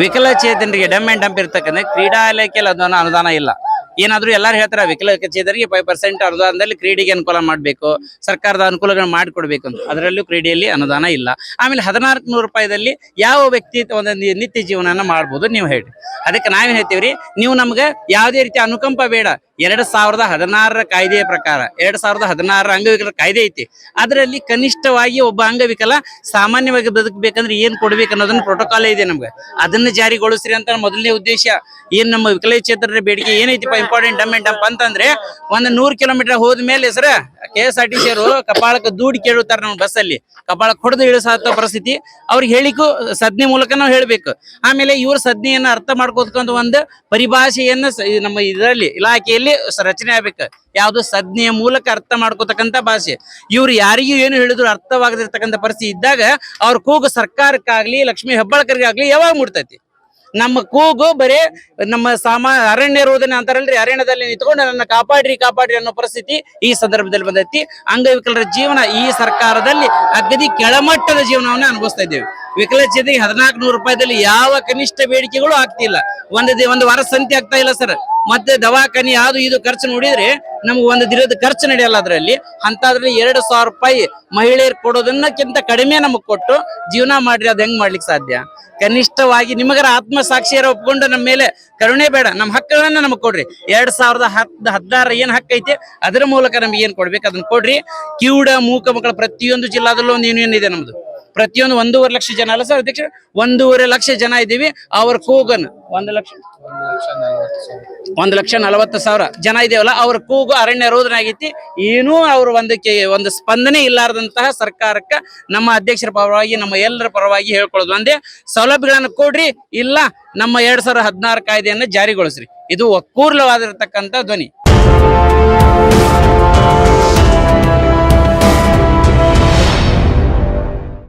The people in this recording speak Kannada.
ವಿಕಲಚೇತನರಿಗೆ ಡಮ್ ಅಂಡ್ ಡಂಪ್ ಇರ್ತಕ್ಕಂಥ ಕ್ರೀಡಾ ಇಲಾಖೆಯಲ್ಲಿ ಅದನ್ನ ಅನುದಾನ ಇಲ್ಲ. ಏನಾದ್ರು ಎಲ್ಲಾರು ಹೇಳ್ತಾರೆ, ವಿಕಲಚೇತನರಿಗೆ ಫೈವ್ ಪರ್ಸೆಂಟ್ ಅನುದಾನದಲ್ಲಿ ಕ್ರೀಡೆಗೆ ಅನುಕೂಲ ಮಾಡಬೇಕು, ಸರ್ಕಾರದ ಅನುಕೂಲಗಳನ್ನ ಮಾಡಿಕೊಡ್ಬೇಕು ಅಂತ. ಅದರಲ್ಲೂ ಕ್ರೀಡೆಯಲ್ಲಿ ಅನುದಾನ ಇಲ್ಲ. ಆಮೇಲೆ ಹದಿನಾಲ್ಕು ನೂರು ರೂಪಾಯಿದಲ್ಲಿ ಯಾವ ವ್ಯಕ್ತಿ ಒಂದೊಂದು ನಿತ್ಯ ಜೀವನನ ಮಾಡ್ಬೋದು ನೀವು ಹೇಳಿ ಅದಕ್ಕೆ ನಾವೇನ್ ಹೇಳ್ತೀವ್ರಿ, ನೀವು ನಮ್ಗೆ ಯಾವುದೇ ರೀತಿ ಅನುಕಂಪ ಬೇಡ. ಎರಡ್ ಸಾವಿರದ ಹದಿನಾರರ ಕಾಯ್ದೆಯ ಪ್ರಕಾರ, ಎರಡ್ ಸಾವಿರದ ಹದಿನಾರರ ಅಂಗವಿಕಲ ಕಾಯ್ದೆ ಐತಿ. ಅದರಲ್ಲಿ ಕನಿಷ್ಠವಾಗಿ ಒಬ್ಬ ಅಂಗವಿಕಲ ಸಾಮಾನ್ಯವಾಗಿ ಬದುಕಬೇಕಂದ್ರೆ ಏನ್ ಕೊಡ್ಬೇಕು ಅನ್ನೋದನ್ನ ಪ್ರೋಟೋಕಾಲ್ ಇದೆ ನಮ್ಗೆ. ಅದನ್ನ ಜಾರಿಗೊಳಿಸ್ರಿ ಅಂತ ಮೊದಲನೇ ಉದ್ದೇಶ. ಏನ್ ನಮ್ಮ ವಿಕಲಚೇತನರ ಬೇಡಿಕೆ ಏನೈತಿಪ್ಪ ಇಂಪಾರ್ಟೆಂಟ್ ಡಮ್ ಅಂಡ್ ಡಂಪ್ ಅಂತಂದ್ರೆ, ಒಂದ್ ನೂರ್ ಕಿಲೋಮೀಟರ್ ಹೋದ್ಮೇಲೆ sir K S R T C ಅವರು ಕಪಾಳಕ್ಕೆ ದೂಡಿ ಕೇಳುತ್ತಾರೆ ನಮ್ಮ ಬಸ್ ಅಲ್ಲಿ. ಕಪಾಳಕ್ಕೆ ಹೊಡೆದು ಪರಿಸ್ಥಿತಿ. ಅವ್ರಿಗೆ ಹೇಳಿಕು ಸದ್ನಿ ಮೂಲಕ ನಾವು ಹೇಳ್ಬೇಕು. ಆಮೇಲೆ ಇವ್ರ ಸದ್ನಿಯನ್ನು ಅರ್ಥ ಮಾಡ್ಕೋದ್ಕೊಂಡು ಒಂದು ಪರಿಭಾಷೆಯನ್ನ ನಮ್ಮ ಇದರಲ್ಲಿ, ಇಲಾಖೆಯಲ್ಲಿ ಸ- ರಚನೆ ಆಗ್ಬೇಕು. ಯಾವುದು ಸಜ್ಞೆಯ ಮೂಲಕ ಅರ್ಥ ಮಾಡ್ಕೋತಕ್ಕಂತ ಭಾಷೆ. ಇವ್ರು ಯಾರಿಗೂ ಏನು ಹೇಳಿದ್ರು ಅರ್ಥವಾಗದಿರ್ತಕ್ಕಂತ ಪರಿಸ್ಥಿತಿ ಇದ್ದಾಗ ಅವ್ರ ಕೂಗು ಸರ್ಕಾರಕ್ಕಾಗ್ಲಿ, ಲಕ್ಷ್ಮೀ ಹೆಬ್ಬಾಳ್ಕರ್ಗಾಗ್ಲಿ ಯಾವಾಗ ಮುಡ್ತೈತಿ ನಮ್ಮ ಕೂಗು ಬರೇ ನಮ್ಮ ಸಾಮ, ಅರಣ್ಯ ರೋಧನೆ ಅಂತಾರಲ್ರಿ ಅರಣ್ಯದಲ್ಲಿ ನಿಂತ್ಕೊಂಡು ನನ್ನ ಕಾಪಾಡ್ರಿ ಕಾಪಾಡ್ರಿ ಅನ್ನೋ ಪರಿಸ್ಥಿತಿ ಈ ಸಂದರ್ಭದಲ್ಲಿ ಬಂದೈತಿ. ಅಂಗವಿಕಲರ ಜೀವನ ಈ ಸರ್ಕಾರದಲ್ಲಿ ಅಗದಿ ಕೆಳಮಟ್ಟದ ಜೀವನವನ್ನ ಅನುಭವಿಸ್ತಾ ಇದ್ದೇವೆ. ವಿಕಲಚೇತನಿಗೆ ಹದಿನಾಲ್ಕು ನೂರು ರೂಪಾಯಿದಲ್ಲಿ ಯಾವ ಕನಿಷ್ಠ ಬೇಡಿಕೆಗಳು ಆಗ್ತಿಲ್ಲ. ಒಂದು ಒಂದು ವಾರ ಸಂತೆ ಆಗ್ತಾ ಇಲ್ಲ ಸರ್. ಮತ್ತೆ ದವಾಖಾನೆ ಅದು ಇದು ಖರ್ಚು ನೋಡಿದ್ರೆ ನಮ್ಗೆ ಒಂದು ದಿನದ ಖರ್ಚು ನಡೆಯಲ್ಲ ಅದರಲ್ಲಿ. ಅಂತದ್ರಲ್ಲಿ ಎರಡು ಸಾವಿರ ರೂಪಾಯಿ ಮಹಿಳೆಯರು ಕೊಡೋದನ್ನಕ್ಕಿಂತ ಕಡಿಮೆ ನಮಗ್ ಕೊಟ್ಟು ಜೀವನ ಮಾಡ್ರಿ, ಅದ್ ಹೆಂಗ್ ಮಾಡ್ಲಿಕ್ಕೆ ಸಾಧ್ಯ? ಕನಿಷ್ಠವಾಗಿ ನಿಮಗರ ಆತ್ಮಸಾಕ್ಷಿಯರ ಒಪ್ಕೊಂಡು ನಮ್ಮ ಮೇಲೆ ಕರುಣೆ ಬೇಡ. ನಮ್ಮ ಹಕ್ಕುಗಳನ್ನ ನಮಗ್ ಕೊಡ್ರಿ. ಎರಡ್ ಸಾವಿರದ ಹತ್ತು ಹದಿನಾರ ಏನ್ ಹಕ್ಕ ಐತಿ, ಅದರ ಮೂಲಕ ನಮ್ಗೆ ಏನ್ ಕೊಡ್ಬೇಕು? ಅದನ್ನ ಕೊಡ್ರಿ. ಕಿವುಡ, ಮೂಕ ಮಕ್ಕಳ ಪ್ರತಿಯೊಂದು ಜಿಲ್ಲಾದಲ್ಲೂ ಇದೆ ನಮ್ದು. ಪ್ರತಿಯೊಂದು ಒಂದೂವರೆ ಲಕ್ಷ ಜನ ಅಲ್ಲ ಸರ್ ಅಧ್ಯಕ್ಷ ಒಂದೂವರೆ ಲಕ್ಷ ಜನ ಇದ್ದೀವಿ. ಅವ್ರ ಕೂಗನ್ ಒಂದು ಲಕ್ಷ ಒಂದು ಲಕ್ಷ ನಲವತ್ತು ಸಾವಿರ ಜನ ಇದೇವಲ್ಲ ಅವ್ರ ಕೂಗು ಅರಣ್ಯ ರೋಧನೆ ಆಗೈತಿ ಏನೂ ಅವ್ರ ಒಂದಕ್ಕೆ ಒಂದು ಸ್ಪಂದನೆ ಇಲ್ಲಾರದಂತಹ ಸರ್ಕಾರಕ್ಕ ನಮ್ಮ ಅಧ್ಯಕ್ಷರ ಪರವಾಗಿ, ನಮ್ಮ ಎಲ್ಲರ ಪರವಾಗಿ ಹೇಳ್ಕೊಳ್ಳೋದು. ಒಂದೇ ಸೌಲಭ್ಯಗಳನ್ನು ಕೊಡ್ರಿ, ಇಲ್ಲ ನಮ್ಮ ಎರಡ್ ಸಾವಿರದ ಹದಿನಾರು ಕಾಯ್ದೆಯನ್ನು ಜಾರಿಗೊಳಿಸ್ರಿ. ಇದು ಒಕ್ಕೂರ್ಲವಾಗಿರ್ತಕ್ಕಂಥ ಧ್ವನಿ.